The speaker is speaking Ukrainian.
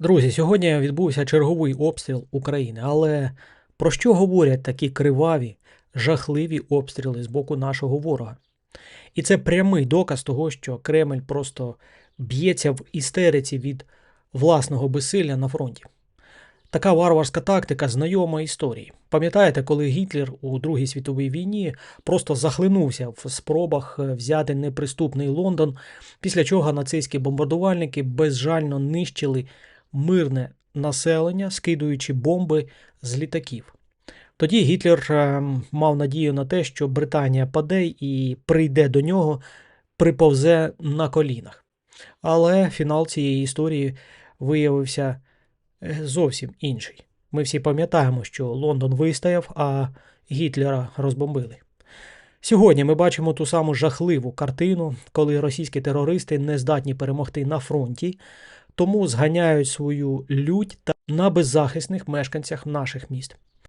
Друзі, сьогодні відбувся черговий обстріл України, але про що говорять такі криваві, жахливі обстріли з боку нашого ворога? І це прямий доказ того, що Кремль просто б'ється в істериці від власного безсилля на фронті. Така варварська тактика знайома історії. Пам'ятаєте, коли Гітлер у Другій світовій війні просто захлинувся в спробах е, взяти неприступний Лондон, після чого нацистські бомбардувальники безжально нищили мирне населення, скидуючи бомби з літаків. Тоді Гітлер е, мав надію на те, що Британія паде і прийде до нього, приповзе на колінах. Але фінал цієї історії виявився е, зовсім інший. Ми всі пам'ятаємо, що Лондон вистояв, а Гітлера розбомбили. Сьогодні ми бачимо ту саму жахливу картину, коли російські терористи не здатні перемогти на фронті, тому зганяють свою лють та на беззахисних мешканцях наших міст.